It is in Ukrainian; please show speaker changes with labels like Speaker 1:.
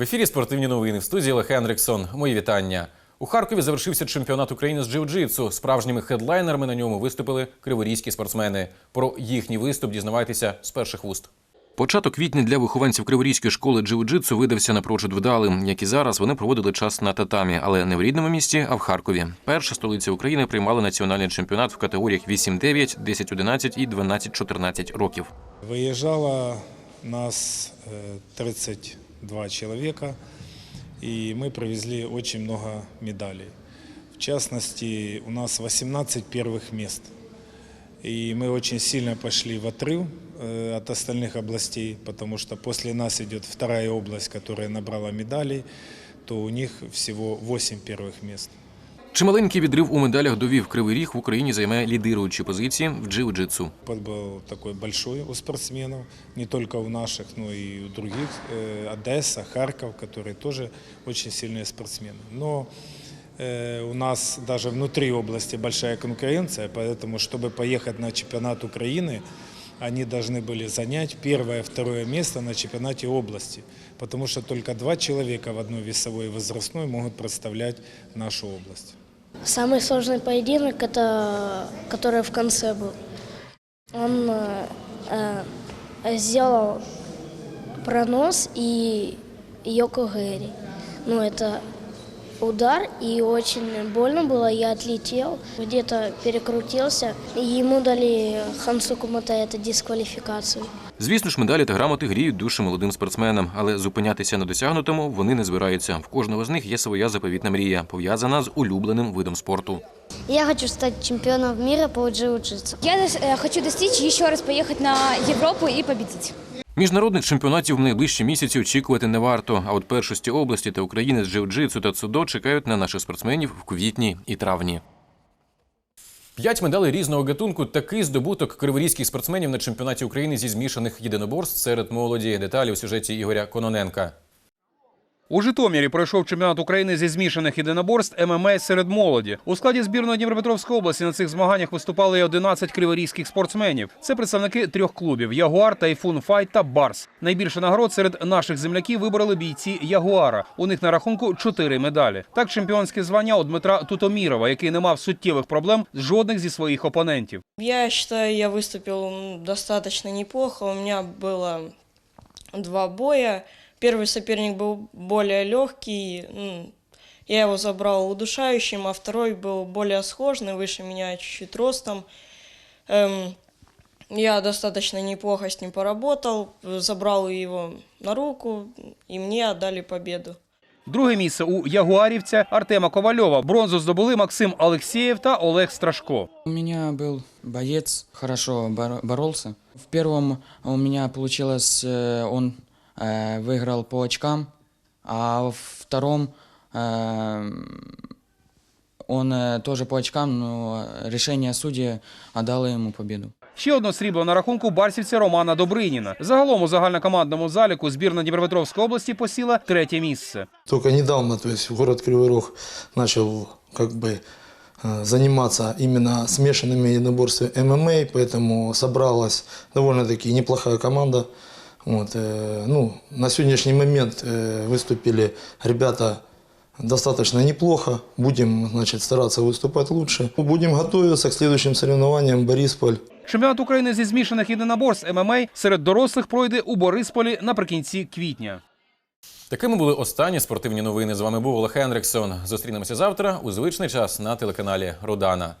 Speaker 1: В ефірі спортивні новини в студії Олег Ендриксон. Мої вітання. У Харкові завершився чемпіонат України з джиу-джитсу. Справжніми хедлайнерами на ньому виступили криворізькі спортсмени. Про їхній виступ дізнавайтеся з перших вуст. Початок квітня для вихованців Криворізької школи джиу-джитсу видався напрочуд вдалим, як і зараз вони проводили час на татамі, але не в рідному місті, а в Харкові. Перша столиця України приймала національний чемпіонат в категоріях 8-9, 10-11 і 12-14 років.
Speaker 2: Виїжджало нас е, 30 два человека, и мы привезли очень много медалей. В частности, у нас 18 первых мест. И мы очень сильно пошли в отрыв э, от остальных областей, потому что после нас идет вторая область, которая набрала медалей, то у них всего 8 первых мест.
Speaker 1: Чималенький відрив у медалях довів Кривий Ріг в Україні займає лідируючі позиції в джиу-джитсу.
Speaker 2: Опыт был такой большой у спортсменов, не только у наших, но и у других. Э, Одесса, Харьков, которые тоже очень сильные спортсмены. Но э, у нас даже внутри области большая конкуренция, поэтому, чтобы поехать на чемпионат Украины, они должны были занять первое, второе место на чемпионате области, потому что только два человека в одной весовой и возрастной могут представлять нашу область.
Speaker 3: Самый сложный поединок, это который в конце был. Он э, э, сделал пронос и йокогери. Ну, это удар, и очень больно было. Я отлетел, где-то перекрутился, и ему дали Хансу Кумата это дисквалификацию.
Speaker 1: Звісно ж, медалі та грамоти гріють душі молодим спортсменам, але зупинятися на досягнутому вони не збираються. В кожного з них є своя заповітна мрія, пов'язана з улюбленим видом спорту.
Speaker 3: Я хочу стать чемпионом мира по джиу-джитсу.
Speaker 4: Я э, хочу достичь еще раз поехать на Европу и победить.
Speaker 1: Міжнародних чемпіонатів в найближчі місяці очікувати не варто. А от першості області та України з джиу-джитсу та цудо чекають на наших спортсменів в квітні і травні. П'ять медалей різного гатунку такий здобуток криворізьких спортсменів на чемпіонаті України зі змішаних єдиноборств серед молоді. Деталі у сюжеті Ігоря Кононенка.
Speaker 5: У Житомирі пройшов чемпіонат України зі змішаних єдиноборств ММА серед молоді. У складі збірної Дніпропетровської області на цих змаганнях виступали й 11 криворізьких спортсменів. Це представники трьох клубів: Ягуар, Тайфун Файт та Барс. Найбільше нагород серед наших земляків вибрали бійці Ягуара. У них на рахунку чотири медалі. Так, чемпіонське звання у Дмитра Тутомірова, який не мав суттєвих проблем з жодних зі своїх опонентів.
Speaker 6: Я считаю, я выступил м, достаточно неплохо. У меня было два боя. Первый соперник был более легкий. м, Я его забрал удушающим, а второй был более сложный, выше меня чуть-чуть ростом. Эм, Я достаточно неплохо с ним поработал, забрал его на руку, и мне отдали победу.
Speaker 5: Друге місце у ягуарівця Артема Ковальова. Бронзу здобули Максим Алексєєв та Олег Страшко.
Speaker 7: У меня был боец, хорошо бор- боролся. В первом у меня получилось, э, он э, выиграл по очкам, а во втором э, он э, тоже по очкам, но решение судьи отдало ему победу.
Speaker 5: Ще одне срібло на рахунку барсівця Романа Добриніна. Загалом у загальнокомандному заліку збірна Дніпропетровської області посіла третє місце.
Speaker 8: Только недавно, то есть город Кривой Рог начал как бы э, заниматься именно смешанными единоборствами ММА, поэтому собралась довольно-таки неплохая команда. Вот, э, ну, на сегодняшний момент э, выступили ребята достаточно неплохо. Будем значит, стараться выступать лучше. Будем готовиться к следующим соревнованиям Борисполь.
Speaker 5: Чемпіонат України зі змішаних єдиноборств ММА серед дорослих пройде у Борисполі наприкінці квітня.
Speaker 1: Такими були останні спортивні новини. З вами був Олег Хендриксон. Зустрінемося завтра у звичний час на телеканалі Родана.